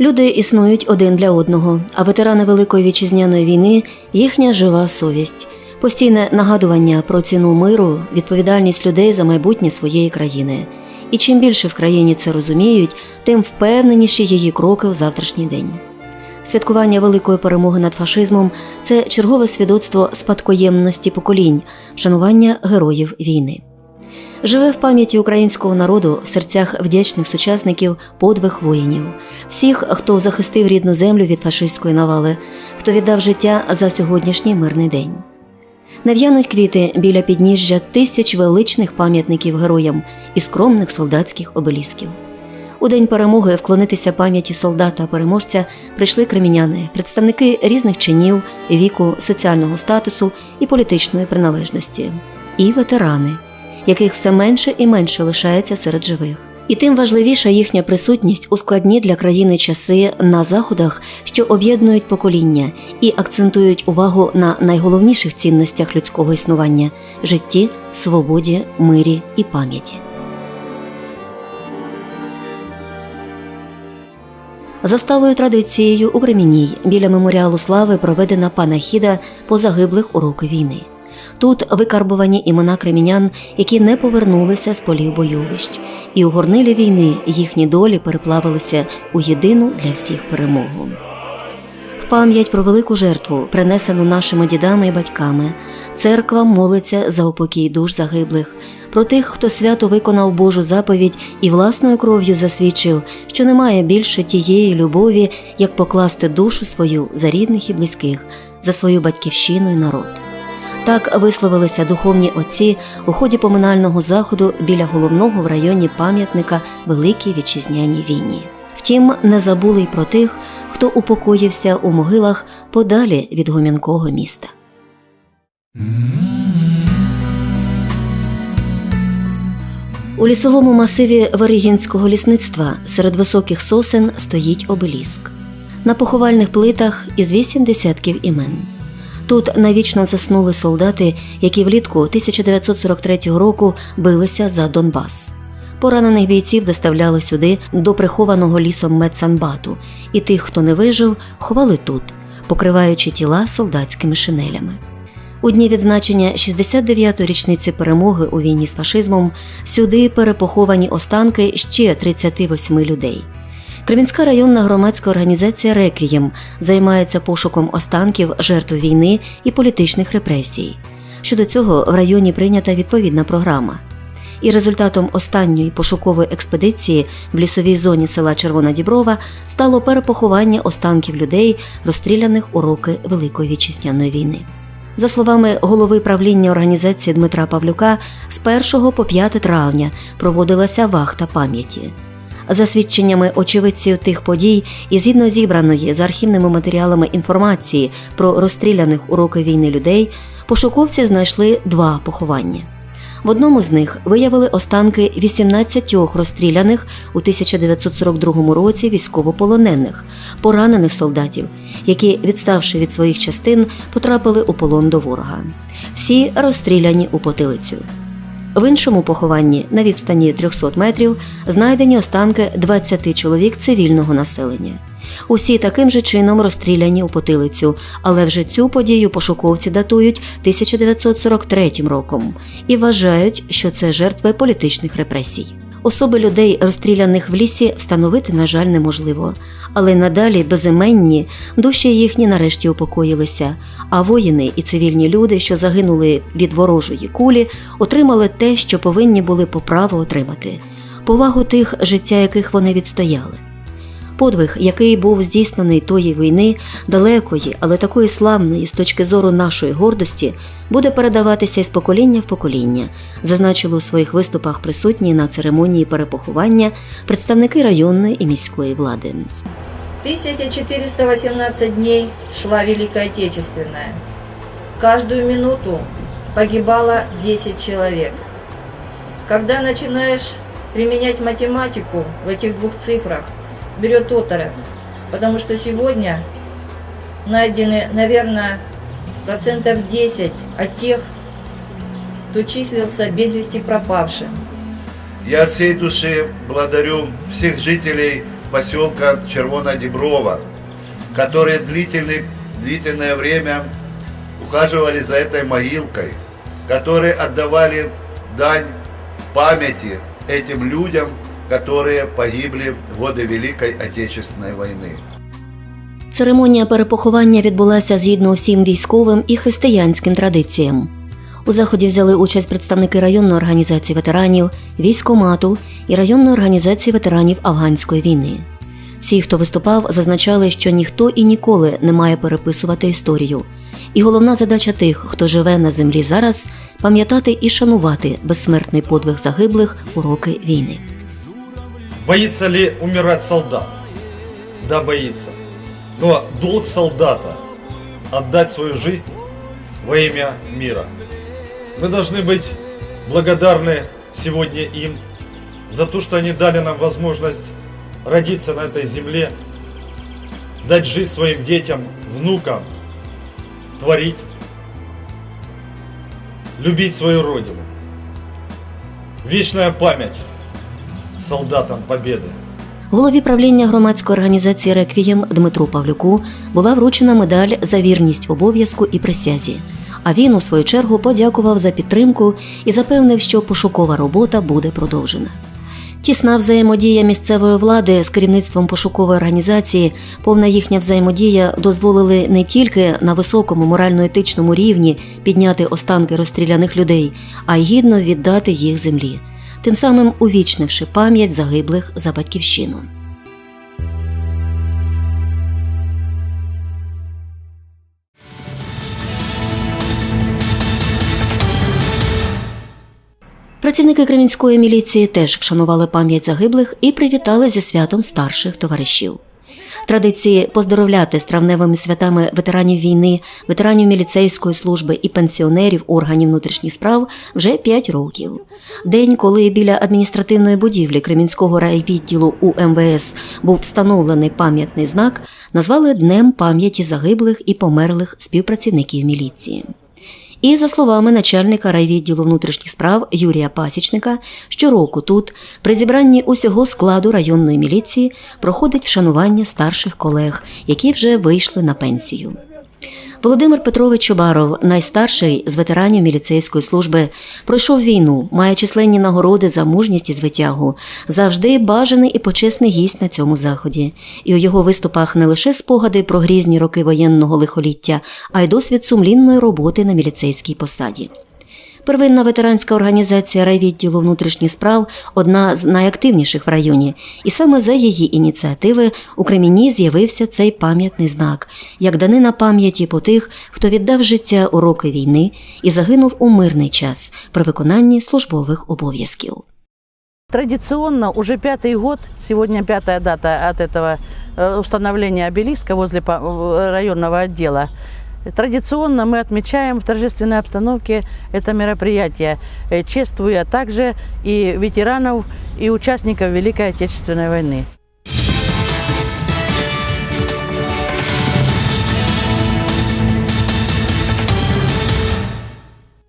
Люди існують один для одного, а ветерани Великої вітчизняної війни їхня жива совість, постійне нагадування про ціну миру, відповідальність людей за майбутнє своєї країни. І чим більше в країні це розуміють, тим впевненіші її кроки у завтрашній день. Святкування великої перемоги над фашизмом це чергове свідоцтво спадкоємності поколінь, вшанування героїв війни. Живе в пам'яті українського народу в серцях вдячних сучасників подвиг воїнів, всіх, хто захистив рідну землю від фашистської навали, хто віддав життя за сьогоднішній мирний день. Не в'януть квіти біля підніжжя тисяч величних пам'ятників героям і скромних солдатських обелісків. У день перемоги вклонитися пам'яті солдата-переможця прийшли креміняни, представники різних чинів, віку, соціального статусу і політичної приналежності, і ветерани, яких все менше і менше лишається серед живих. І тим важливіша їхня присутність у складні для країни часи на заходах, що об'єднують покоління і акцентують увагу на найголовніших цінностях людського існування житті, свободі, мирі і пам'яті. За сталою традицією у Кремінній біля меморіалу слави проведена панахіда по загиблих у роки війни. Тут викарбувані імена кремінян, які не повернулися з полів бойовищ, і у горнилі війни їхні долі переплавилися у єдину для всіх перемогу. В пам'ять про велику жертву, принесену нашими дідами і батьками, церква молиться за упокій душ загиблих, про тих, хто свято виконав Божу заповідь і власною кров'ю засвідчив, що немає більше тієї любові, як покласти душу свою за рідних і близьких, за свою батьківщину і народ. Так висловилися духовні отці у ході поминального заходу біля головного в районі пам'ятника Великій Вітчизняній війні. Втім, не забули й про тих, хто упокоївся у могилах подалі від гомінкого міста. У лісовому масиві Варігінського лісництва серед високих сосен стоїть обеліск. На поховальних плитах із вісім десятків імен. Тут навічно заснули солдати, які влітку 1943 року билися за Донбас. Поранених бійців доставляли сюди до прихованого лісом медсанбату, і тих, хто не вижив, ховали тут, покриваючи тіла солдатськими шинелями. У дні відзначення 69-ї річниці перемоги у війні з фашизмом сюди перепоховані останки ще 38 людей. Кремінська районна громадська організація Реквієм займається пошуком останків жертв війни і політичних репресій. Щодо цього в районі прийнята відповідна програма. І результатом останньої пошукової експедиції в лісовій зоні села Червона Діброва стало перепоховання останків людей, розстріляних у роки Великої вітчизняної війни. За словами голови правління організації Дмитра Павлюка, з 1 по 5 травня проводилася вахта пам'яті. За свідченнями очевидців тих подій і згідно зібраної за архівними матеріалами інформації про розстріляних у роки війни людей, пошуковці знайшли два поховання. В одному з них виявили останки 18 розстріляних у 1942 році військовополонених, поранених солдатів, які, відставши від своїх частин, потрапили у полон до ворога. Всі розстріляні у потилицю. В іншому похованні на відстані 300 метрів знайдені останки 20 чоловік цивільного населення. Усі таким же чином розстріляні у потилицю, але вже цю подію пошуковці датують 1943 роком і вважають, що це жертви політичних репресій. Особи людей, розстріляних в лісі, встановити, на жаль, неможливо, але надалі безіменні душі їхні нарешті упокоїлися. А воїни і цивільні люди, що загинули від ворожої кулі, отримали те, що повинні були по праву отримати повагу тих, життя яких вони відстояли. Подвиг, який був здійснений тої війни, далекої, але такої славної з точки зору нашої гордості, буде передаватися із покоління в покоління, зазначили у своїх виступах присутні на церемонії перепоховання представники районної і міської влади. 1418 дней шла Великая Отечественная. Каждую минуту погибало 10 человек. Когда начинаешь применять математику в этих двух цифрах, берет оторопь. Потому что сегодня найдены, наверное, процентов 10 от тех, кто числился без вести пропавшим. Я от всей души благодарю всех жителей поселка Червонодеброво, которые длительный, длительное время ухаживали за этой могилкой, которые отдавали дань памяти этим людям, которые погибли в годы Великой Отечественной войны. Церемонія перепоховання відбулася згідно всім військовим і християнським традиціям. У заході взяли участь представники районної організації ветеранів, військомату і районної організації ветеранів афганської війни. Всі, хто виступав, зазначали, що ніхто і ніколи не має переписувати історію. І головна задача тих, хто живе на землі зараз, пам'ятати і шанувати безсмертний подвиг загиблих у роки війни. Боится ли умирать солдат? Да, боится. Но долг солдата – отдать свою жизнь во имя мира. Мы должны быть благодарны сегодня им за то, что они дали нам возможность родиться на этой земле, дать жизнь своим детям, внукам, творить, любить свою родину. Вечная память солдатам Победы. Голові правління громадської організації Реквієм Дмитру Павлюку була вручена медаль за вірність обов'язку і присязі. А він, у свою чергу, подякував за підтримку і запевнив, що пошукова робота буде продовжена. Тісна взаємодія місцевої влади з керівництвом пошукової організації, повна їхня взаємодія дозволили не тільки на високому морально-етичному рівні підняти останки розстріляних людей, а й гідно віддати їх землі, тим самим увічнивши пам'ять загиблих за батьківщину. Працівники Кремінської міліції теж вшанували пам'ять загиблих і привітали зі святом старших товаришів. Традиції поздоровляти з травневими святами ветеранів війни, ветеранів міліцейської служби і пенсіонерів органів внутрішніх справ вже 5 років. День, коли біля адміністративної будівлі Кремінського райвідділу УМВС був встановлений пам'ятний знак, назвали Днем пам'яті загиблих і померлих співпрацівників міліції. І за словами начальника райвідділу внутрішніх справ Юрія Пасічника, щороку тут, при зібранні усього складу районної міліції, проходить вшанування старших колег, які вже вийшли на пенсію. Володимир Петрович Чубаров, найстарший з ветеранів міліцейської служби, пройшов війну, має численні нагороди за мужність і звитягу, завжди бажаний і почесний гість на цьому заході. І у його виступах не лише спогади про грізні роки воєнного лихоліття, а й досвід сумлінної роботи на міліцейській посаді. Первинна ветеранська організація райвідділу внутрішніх справ одна з найактивніших в районі, і саме за її ініціативи у Креміні з'явився цей пам'ятний знак, як данина пам'яті по тих, хто віддав життя у роки війни і загинув у мирний час при виконанні службових обов'язків. Традиционно уже пятый год, сегодня пятая дата от этого э, установления обелиска возле па- э, районного отдела. Традиционно мы отмечаем в торжественной обстановке это мероприятие, э, чествуя также и ветеранов, и участников Великой Отечественной войны.